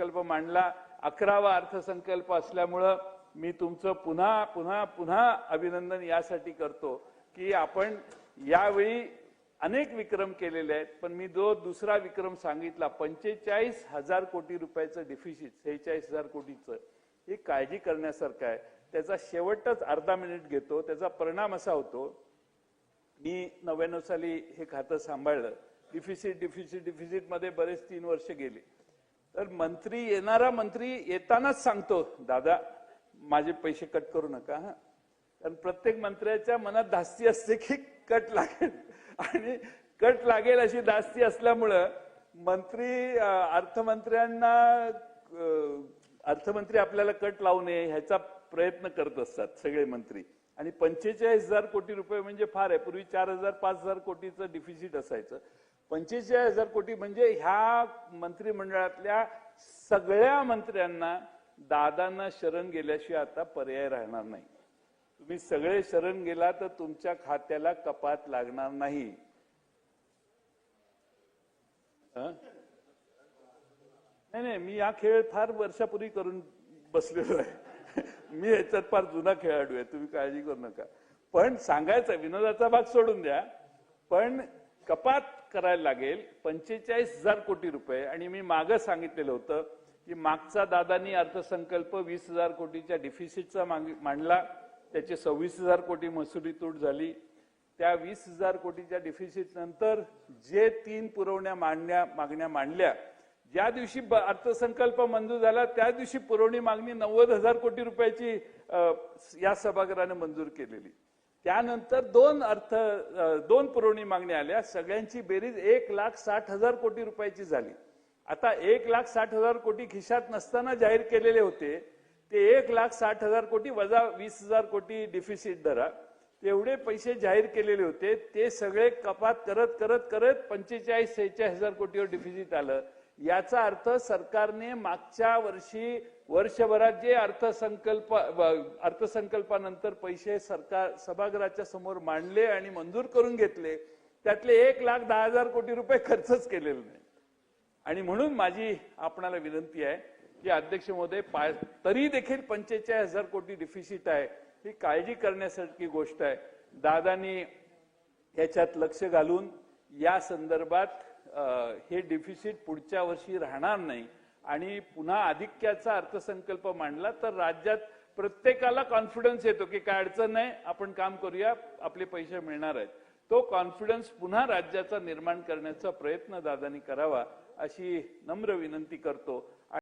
अर्थसंकल्प मांडला. अकरावा अर्थसंकल्प असल्यामुळं मी तुमचं पुन्हा पुन्हा पुन्हा अभिनंदन यासाठी करतो की आपण यावेळी अनेक विक्रम केलेले आहेत. पण मी जो दुसरा विक्रम सांगितला पंचेचाळीस हजार कोटी रुपयाचं डिफिसिट सेहेचाळीस हजार कोटीचं हे काळजी करण्यासारखं आहे. त्याचा शेवटच अर्धा मिनिट घेतो. त्याचा परिणाम असा होतो मी नव्याण्णव साली हे खातं सांभाळलं. डिफिसिट डिफिसिट डिफिसिटमध्ये बरेच तीन वर्ष गेले. तर मंत्री येणारा मंत्री येतानाच सांगतो दादा माझे पैसे कट करू नका हा. कारण प्रत्येक मंत्र्याच्या मनात धास्ती असते की कट लागेल. आणि कट लागेल अशी धास्ती असल्यामुळं मंत्री अर्थमंत्र्यांना अर्थमंत्री आपल्याला कट लावू नये ह्याचा प्रयत्न करत असतात सगळे मंत्री. आणि पंचेचाळीस हजार कोटी रुपये म्हणजे फार आहे. पूर्वी चार हजार पाच हजार कोटीचं डिफिसिट असायचं. पंचेचाळीस हजार कोटी म्हणजे ह्या मंत्रिमंडळातल्या सगळ्या मंत्र्यांना दादांना शरण गेल्याशिवाय आता पर्याय राहणार नाही. तुम्ही सगळे शरण गेला तर तुमच्या खात्याला कपात लागणार नाही. नाही नाही मी हा खेळ फार वर्षापूर्वी करून बसलेलो आहे. मी याच्यात फार जुना खेळाडू आहे तुम्ही काळजी करू नका. पण सांगायचं विनोदाचा भाग सोडून द्या. पण कपात करायला लागेल पंचेचाळीस हजार कोटी रुपये. आणि मी मागं सांगितलेलं होतं की मागचा दादानी अर्थसंकल्प वीस हजार कोटीच्या डिफिसिटचा माग- मांडला. त्याचे सव्वीस हजार कोटी महसुली तूट झाली. त्या वीस हजार कोटीच्या डिफिसिट नंतर जे तीन पुरवण्या मांडण्या मागण्या मांडल्या ज्या दिवशी ब- अर्थसंकल्प मंजूर झाला त्या दिवशी पुरवणी मागणी नव्वद हजार कोटी रुपयाची या सभागृहाने मंजूर केलेली. त्यानंतर दोन अर्थ दोन पुरवणी मागण्या आल्या. सगळ्यांची बेरीज एक लाख साठ हजार कोटी रुपयाची झाली. आता एक लाख साठ हजार कोटी खिशात नसताना जाहीर केलेले होते. ते एक लाख साठ हजार कोटी वजा वीस हजार कोटी डिफिसिट धरा. तेवढे पैसे जाहीर केलेले होते. ते सगळे कपात करत करत करत पंचेचाळीस सेहेचाळीस हजार कोटीवर डिफिसिट आलं. याचा अर्थ सरकारने मागच्या वर्षी वर्षभरात जे अर्थसंकल्प अर्थसंकल्पानंतर पैसे सरकार सभागृहाच्या समोर मांडले आणि मंजूर करून घेतले त्यातले एक लाख दहा हजार कोटी रुपये खर्चच केलेले नाही. आणि म्हणून माझी आपणाला विनंती आहे की अध्यक्ष महोदय पा- तरी देखील पंचेचाळीस हजार कोटी डिफिसिट आहे. ही काळजी करण्यासारखी गोष्ट आहे. दादानी याच्यात लक्ष घालून या संदर्भात हे डिफिसिट पुढच्या वर्षी राहणार नाही. आणि पुन्हा आधिक्याचा अर्थसंकल्प मांडला तर राज्यात प्रत्येकाला कॉन्फिडन्स येतो की काय अडचण नाही आपण काम करूया आपले पैसे मिळणार आहेत. तो कॉन्फिडन्स पुन्हा राज्याचा निर्माण करण्याचा प्रयत्न दादानी करावा अशी नम्र विनंती करतो.